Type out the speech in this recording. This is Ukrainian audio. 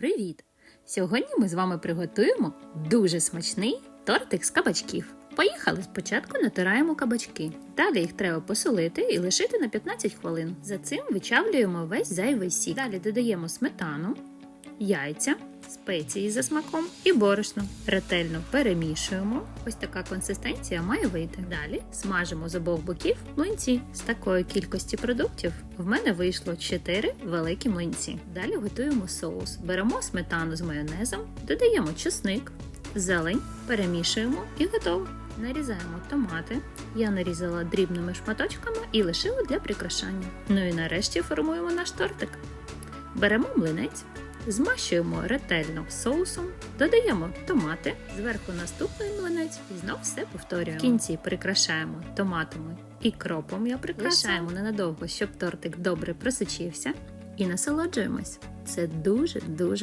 Привіт! Сьогодні ми з вами приготуємо дуже смачний тортик з кабачків. Поїхали спочатку натираємо кабачки. Далі їх треба посолити і лишити на 15 хвилин. За цим вичавлюємо весь зайвий сік. Далі додаємо сметану, яйця, спеції за смаком і борошно. Ретельно перемішуємо. Ось така консистенція має вийти. Далі смажимо з обох боків млинці. З такої кількості продуктів в мене вийшло 4 великі млинці. Далі готуємо соус. Беремо сметану з майонезом, додаємо чесник, зелень, перемішуємо і готово. Нарізаємо томати. Я нарізала дрібними шматочками і лишила для прикрашання. Ну і нарешті формуємо наш тортик. Беремо млинець, змащуємо ретельно соусом, додаємо томати, зверху наступний млинець і знов все повторюємо. В кінці прикрашаємо томатами і кропом. Я прикрашаємо ненадовго, щоб тортик добре просочився, і насолоджуємось. Це дуже дуже